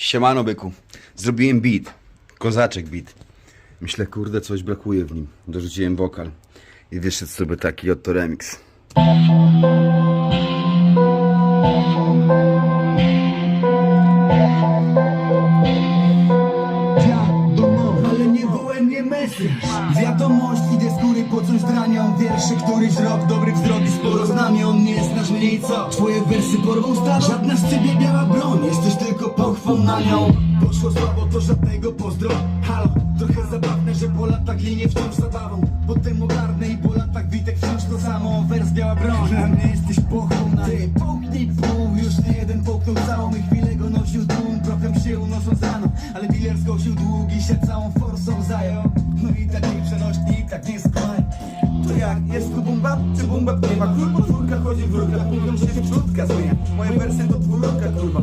Siemano byku. Zrobiłem beat. Kozaczek beat. Myślę, kurde, coś brakuje w nim. Dorzuciłem wokal. I wyszedł sobie taki oto remix. Wiadomość, idę z góry po coś dranią Wiersze, któryś rok, dobry wzrok Nie? Twoje wersy porwą stan Żadna z ciebie biała broń, jesteś tylko pochwą na nią. Poszło słabo, to żadnego pozdro. Halo, trochę zabawne, że po latach linie wciąż zabawą. Potem ogarnę i po latach witek wciąż to samo. Wers biała broń, dla mnie jesteś pochwą na Ty, połknij pół, już nie jeden połknął całą. I chwilę go nosił tłum, prochem się unosząc rano. Ale biler zgłosił długi się całą forsą zajął. No i taki przenośni, tak nie jak, jest tu bumba, czy bumba nie ma? Król podwórka chodzi w rurkach, mówią, się wrzutka zmienia Moje wersy to dwururka kurwa